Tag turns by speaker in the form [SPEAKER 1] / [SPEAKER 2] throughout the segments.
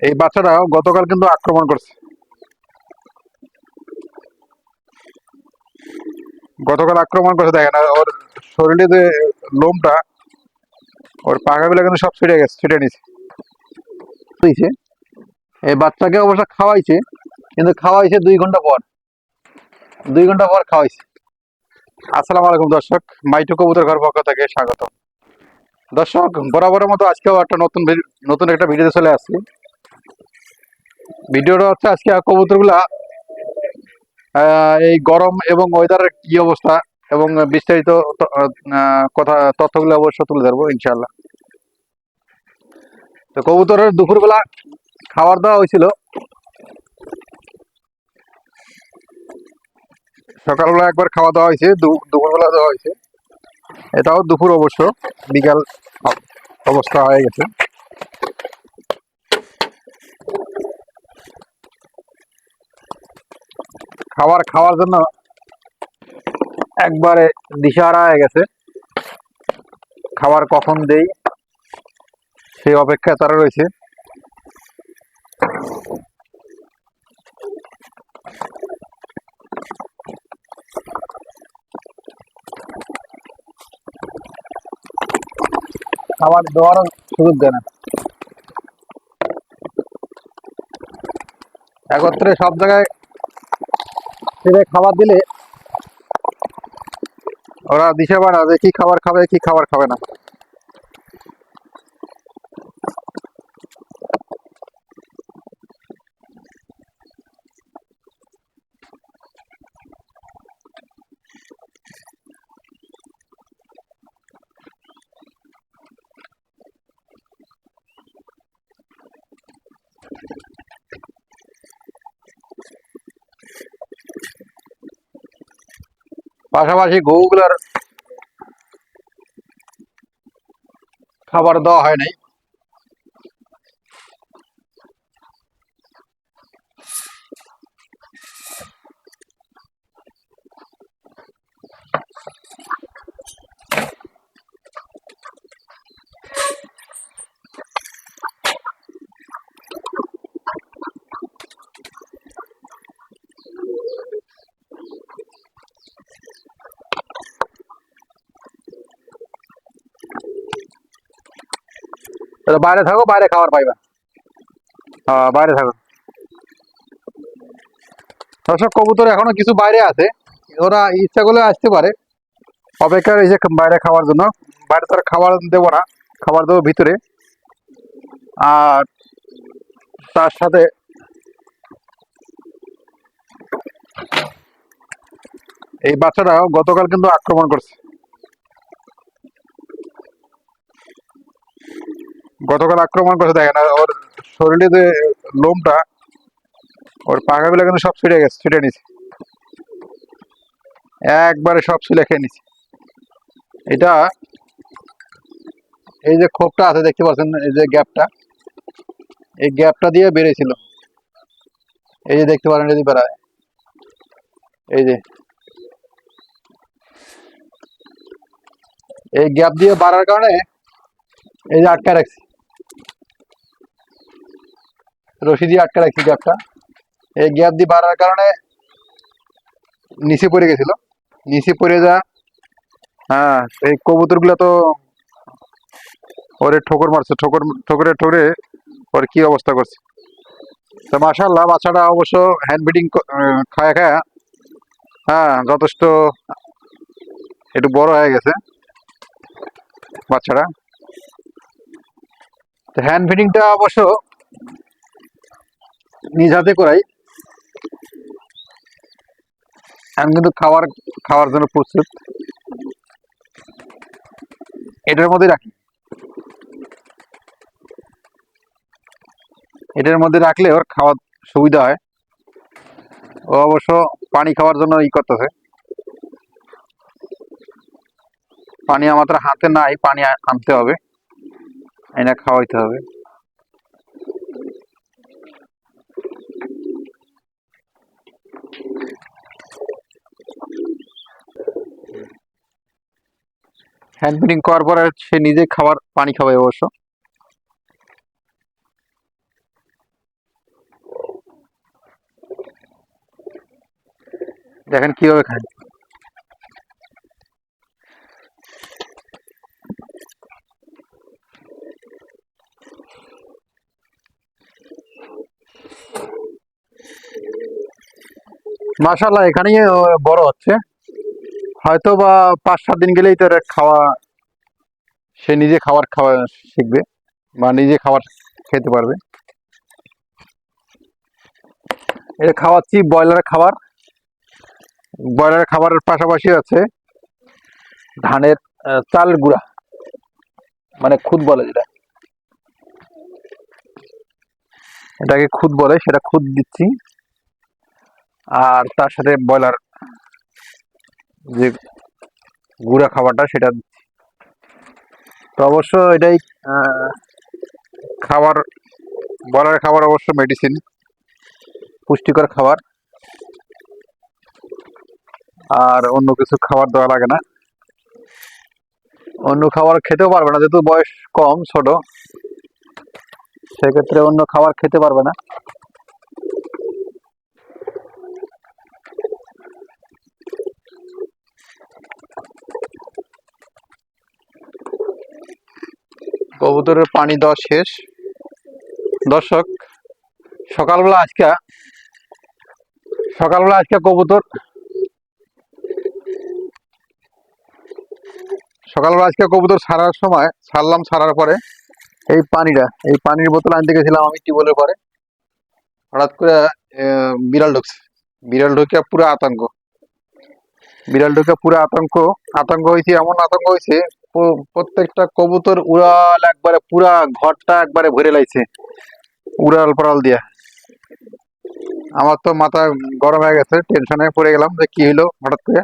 [SPEAKER 1] এই বাচ্চাটা গতকাল কিন্তু আক্রমণ করছে। গতকাল আক্রমণ করছে দেখেন ওর শরীরে যে লোমটা ওর পাখাগুলো কিন্তু সব ছিঁড়ে গেছে ছিঁড়ে নিছে। এই বাচ্চাকে অবশ্য খাওয়াইছে কিন্তু খাওয়াইছে দুই ঘণ্টা পর। দুই ঘণ্টা পর খাওয়াইছে। আসসালামু আলাইকুম দর্শক। মাইটু কবুতর ঘর পক্ষ থেকে স্বাগত দর্শক বরাবরের মতো আজকেও একটা নতুন নতুন একটা ভিডিওতে চলে আসছি। ভিডিওটা হচ্ছে আজকে কবুতরগুলা এই গরম এবং ওয়েদারের কি অবস্থা এবং বিস্তারিত কথা, তথ্যগুলো অবশ্য তুলে ধরবো ইনশাল্লাহ তো কবুতরের দুপুরবেলা খাবার দেওয়া হয়েছিল। সকালবেলা একবার খাওয়া দাওয়া হয়েছে দুপুরবেলা দেওয়া হয়েছে। এটাও দুপুর অবশ্য, বিকাল অবস্থা হয়ে গেছে। খাবার খাওয়ার জন্য একবারে দিশাহারা হয়ে গেছে। খাবার কখন দেই সেই অপেক্ষায় তারা রয়েছে। খাবার দেওয়ার সুযোগ দেয় না। একত্রে সব জায়গায় ছেড়ে খাবার দিলে ওরা দিশে পায় না যে কি খাবার খাবে, কি খাবার খাবে না। পাশাপাশি গরুগুলার খাবার দেওয়া হয় নাই। তাহলে বাইরে থাকো, বাইরে খাবার পাইবা। হ্যাঁ বাইরে থাকো। দর্শক, কবুতর এখনও কিছু বাইরে আছে। ওরা ইচ্ছা করলে আসতে পারে। অপেক্ষা রয়েছে বাইরে খাওয়ার জন্য। বাইরে তো খাবার দেবো না, খাবার দেবো ভিতরে। আর তার সাথে এই বাচ্চাটা গতকাল কিন্তু আক্রমণ করছে। গতকাল আক্রমণ করছে দেখেন ওর শরীরে যে লোমটা, ওর পাখাগুলো কিন্তু সব ছিঁড়ে গেছে, ছিঁড়ে নিছে। একবারে সব ছিলে খেয়ে নিছে। এটা, এই যে খোপটা আছে, দেখতে পাচ্ছেন এই যে গ্যাপটা, এই গ্যাপটা দিয়ে বেড়েছিল এই যে দেখতে পারেন, যদি বেড়ায়। এই যে। এই গ্যাপ দিয়ে বাড়ার কারণে এই যে আটকা রাখছি। রশি দিয়ে আটকে রাখছি গ্যাপটা। এই গ্যাপ দিয়ে বাড়ার কারণে নিচে পড়ে গেছিল। নিচে পড়ে যা হ্যাঁ এই কবুতরগুলা তো ওরে ঠোকর মারছে, ঠোকর, ঠোকরে ঠোকরে ওর কি অবস্থা করছে। তো মাসাল্লাহ বাচ্চাটা অবশ্য হ্যান্ড ফিডিং খায় খায় হ্যাঁ যথেষ্ট একটু বড় হয়ে গেছে বাচ্চাটা। তো হ্যান্ড ফিডিংটা অবশ্য নিজ হাতে করাই। আমি কিন্তু খাবার খাওয়ার জন্য প্রস্তুত। এটার মধ্যে রাখি। এটার মধ্যে রাখলে ওর খাওয়ার সুবিধা হয়। ও অবশ্য পানি খাওয়ার জন্য ই করতেছে। পানি আমাদের হাতে নাই, পানি আনতে হবে। এনে খাওয়াইতে হবে। হ্যান্ড ফিডিং করার পরে সে নিজে খাবার, পানি খাবে অবশ্য। দেখেন কীভাবে খায়। মাসাল্লাহ এখানেই বড় হচ্ছে। হয়তো বা পাঁচ সাত দিন গেলেই তো এর খাওয়া, সে নিজে খাবার খাওয়া শিখবে বা নিজে খাবার খেতে পারবে। এটা খাওয়াচ্ছি, ব্রয়লারের খাবার। ব্রয়লারের খাবারের পাশাপাশি আছে ধানের চাল গুঁড়া মানে খুদ বলে যেটা। এটাকে খুদ বলে, সেটা খুদ দিচ্ছি। আর তার সাথে ব্রয়লার যে গুঁড়া খাবারটা সেটা দিচ্ছি তো অবশ্য এটাই খাবার ব্রয়লারের খাবার অবশ্য মেডিসিন পুষ্টিকর খাবার। আর অন্য কিছু খাবার দেওয়া লাগে না। অন্য খাবার খেতেও পারবে না, যেহেতু বয়স কম, ছোট, সেক্ষেত্রে অন্য খাবার খেতে পারবে না। কবুতরের পানি দেওয়া শেষ। দর্শক, সকালবেলা আজকে সকালবেলা আজকে কবুতর, সকালবেলা আজকে কবুতর ছাড়ার সময় ছাড়লাম, ছাড়ার পরে এই পানিটা, এই পানির বোতল আনতে গেছিলাম আমি টিউবওয়েলের পরে হঠাৎ করে বিড়াল ঢুকছে। বিড়াল ঢুকে পুরো আতঙ্ক। বিড়াল ঢুকে পুরো আতঙ্ক আতঙ্ক হয়েছে, এমন আতঙ্ক হয়েছে প্রত্যেকটা কবুতর উড়াল একবারে পুরা ঘরটা একবারে ভরে লাইছে। উড়াল পড়াল দিয়া। আমার তো মাথা গরম হয়ে গেছে টেনশনে পড়ে গেলাম যে কি হইল হঠাৎ করে।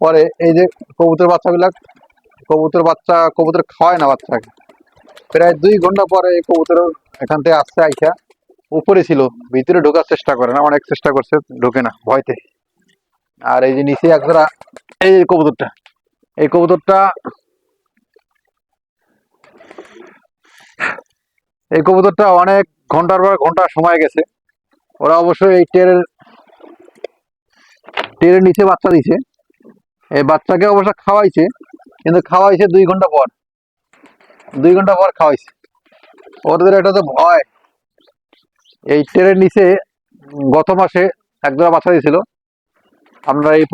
[SPEAKER 1] পরে এই যে কবুতর বাচ্চাগুলা, কবুতর বাচ্চা, কবুতর খাওয়ায় না বাচ্চাকে প্রায় দুই ঘণ্টা পরে এই কবুতর এখান থেকে আসছে, আইসা উপরে ছিল, ভিতরে ঢোকার চেষ্টা করে না, অনেক চেষ্টা করছে, ঢোকে না, ভয়তে। আর এই যে নিচে একজোড়া এই কবুতরটা। এই কবুতরটা এই কবুতরটা অনেক ঘণ্টার পর ঘণ্টা সময় গেছে। ওরা অবশ্যই এই টেরের টেরের নিচে বাচ্চা দিছে এই বাচ্চাকে অবশ্য খাওয়াইছে, কিন্তু খাওয়াইছে দুই ঘণ্টা পর। দুই ঘণ্টা পর খাওয়াইছে। ওদের এটা তো ভয়। এই টেরের নিচে গত মাসে একজোড়া বাচ্চা দিয়েছিল। আপনারা এই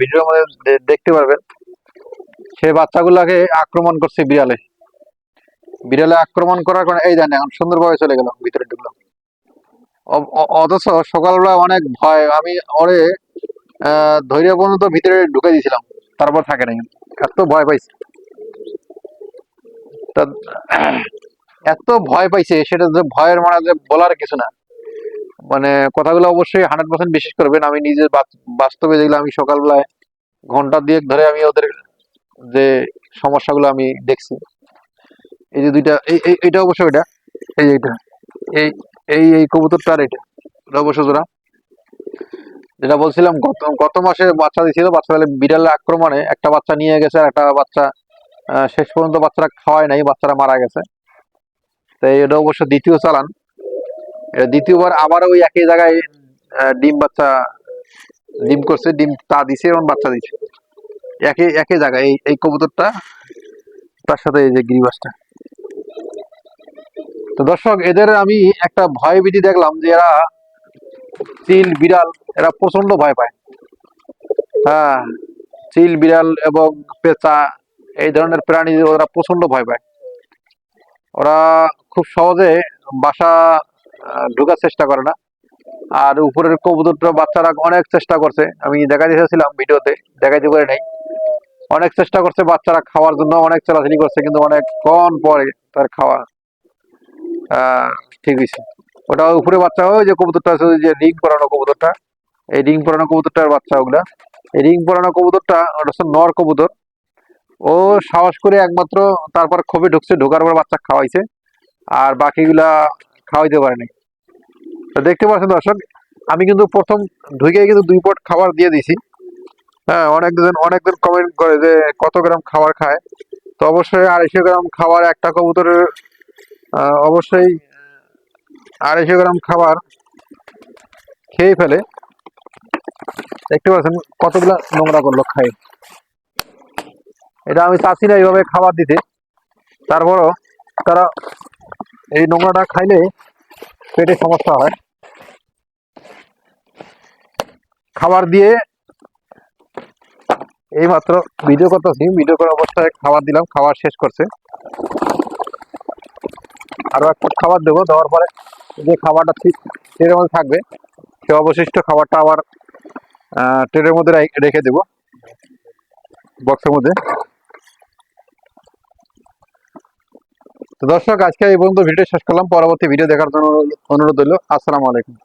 [SPEAKER 1] ভিডিওর মধ্যে দেখতে পারবেন। সে বাচ্চাগুলাকে আক্রমণ করছে বিড়ালে। বিড়ালে আক্রমণ করার কারণে এই জানি এখন সুন্দরভাবে চলে গেল ভিতরে ঢুকলাম। অথচ সকালবেলা অনেক ভয়। আমি ওরে ধৈর্য পর্যন্ত ভিতরে ঢুকে দিয়েছিলাম। তারপর থাকে নাই। এত ভয় পাইছে। তা, এত ভয় পাইছে, সেটা যে ভয়ের মানে যে বলার কিছু না। মানে কথাগুলো অবশ্যই হান্ড্রেড পার্সেন্ট বিশ্বাস করবেন। আমি নিজের বাস্তবে যেগুলো আমি সকালবেলায় ঘণ্টা দুয়েক ধরে আমি ওদের যে সমস্যাগুলো আমি দেখছি। এই যে দুইটা, এই এইটা অবশ্য এটা, এই এইটা, এই এই এই কবুতরটা আর এটা এটা অবশ্য জোড়া। যেটা বলছিলাম, গত গত মাসে বাচ্চা দিয়েছিল, বাচ্চা বিড়ালের আক্রমণে একটা বাচ্চা নিয়ে গেছে আর একটা বাচ্চা শেষ পর্যন্ত বাচ্চারা খাওয়ায় নাই, বাচ্চারা মারা গেছে। তাই এটা অবশ্য দ্বিতীয় চালান। এটা দ্বিতীয়বার আবার ওই একই জায়গায় ডিম বাচ্চা, ডিম করছে, ডিম তা দিছে এবং বাচ্চা দিছে। একই একই জায়গায় এই এই কবুতরটা, তার সাথে এই যে গিরিবাসটা। তো দর্শক, এদের আমি একটা ভয় ভীতি দেখলাম যে এরা চিল, বিড়াল, এরা প্রচণ্ড ভয় পায়। হ্যাঁ চিল, বিড়াল এবং পেঁচা, এই ধরনের প্রাণী ওরা প্রচণ্ড ভয় পায়। ওরা খুব সহজে বাসা ঢোকার চেষ্টা করে না। আর উপরের কবুতরটা বাচ্চারা অনেক চেষ্টা করছে। আমি দেখা চেয়েছিলাম ভিডিওতে, দেখাইতে পারি নাই অনেক চেষ্টা করছে বাচ্চারা খাওয়ার জন্য, অনেক চালাচালি করছে, কিন্তু অনেক কম পরে তার খাওয়া। ঠিক হয়েছে। ওটা উপরে বাচ্চা, ওই যে কবুতরটা আছে যে রিং পরানো কবুতরটা। এই রিং পরানো কবুতরটার বাচ্চা ওগুলা। এই রিং পরানো কবুতরটা, ওটা হচ্ছে নর কবুতর। ও সাহস করে একমাত্র তারপর খবি ঢুকছে, ঢোকার পর বাচ্চা খাওয়াইছে, আর বাকিগুলা খাওয়াইতে পারেনি তো দেখতে পাচ্ছেন দর্শক, আমি কিন্তু প্রথম ঢুকে কিন্তু দুই পট খাবার দিয়ে দিছি হ্যাঁ অনেকজন অনেকজন কমেন্ট করে যে কত গ্রাম খাবার খায়। তো অবশ্যই আড়াইশো গ্রাম খাবার, একটা কবুতরের অবশ্যই আড়াইশো গ্রাম খাবার খেয়ে ফেলে। দেখতে পাচ্ছেন কতগুলা নোংরা করল খায়। এটা আমি চাচ্ছি না এইভাবে খাবার দিতে। তারপরও তারা এই নোংরাটা খাইলে পেটে সমস্যা হয়। খাবার দিয়ে এই মাত্র ভিডিও করতেছি। ভিডিও করার অবস্থায় খাবার দিলাম, খাবার শেষ করছে। আরও একটা খাবার দেবো, দেওয়ার পরে যে খাবারটা ঠিক ট্রেনের মধ্যে থাকবে, সে অবশিষ্ট খাবারটা আবার ট্রেনের মধ্যে রেখে দেবো। বক্সের মধ্যে। তো দর্শক, আজকে এই পর্যন্ত ভিডিও শেষ করলাম। পরবর্তী ভিডিও দেখার জন্য অনুরোধ রইল। আসসালামু আলাইকুম।